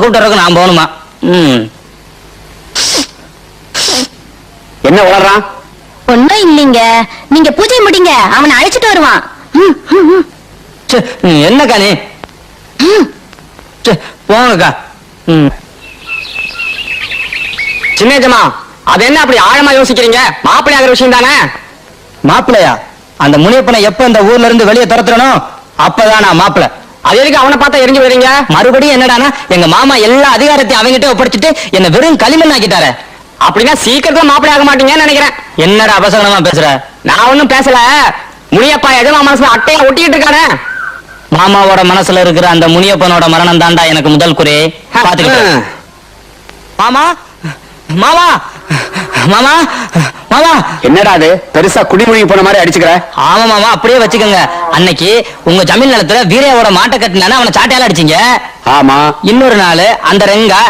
கூப்பிட்டு நான் போகணுமா? ம். என்ன வளர்றான் ஒண்ணும் இல்லைங்க. நீங்க பூஜை முடிங்க. அவனை அழைச்சிட்டு வருவான். என்னக்கா நீ? போங்கக்கா. சின்னேஜமா அது என்ன அப்படி ஆழமா யோசிக்கிறீங்க? மாப்பிள்ளை ஆகிற விஷயம் தானே மாப்பிள்ளையா? அந்த முனியப்பனை எப்ப இந்த ஊர்ல இருந்து வெளியே துரத்துறனோ அப்பதான் நான் மாப்பிள்ளை. அது எதுக்கு அவனை பார்த்தா எரிஞ்சு வரீங்க மறுபடியும் என்னடானா எங்க மாமா எல்லா அதிகாரத்தையும் அவங்கிட்ட ஒப்படைச்சிட்டு என்ன வெறும் களிமண் ஆக்கிட்டாரு அப்படின்னா சீக்கிரத்துல மாப்பிள்ளை ஆக மாட்டீங்கன்னு நினைக்கிறேன். என்னடா அபசகனமா பேசுற? நான் ஒண்ணும் பேசல. முனியப்பா எதுவும் மனசுல அட்டையை ஒட்டிக்கிட்டு இருக்கானே. மாமாவோட மனசுல இருக்கிற அந்த முனியப்பனோட மரணம் தாண்டா எனக்கு முதல் குறை. பாத்துக்கிட்டேன் மாமா? மாமா? மாமா மாமா. என்னடா அது? பெருசா குடிமொழி போன மாதிரி அடிச்சுக்கிற? ஆமா மாமா அப்படியே வச்சுக்கோங்க. அன்னைக்கு உங்க ஜமீன் நிலத்துல வீரையோட மாட்டை கட்டினானே அவனை சாட்டையால அடிச்சீங்க. ஆமா. இன்னொரு நாள் அந்த ரெங்கா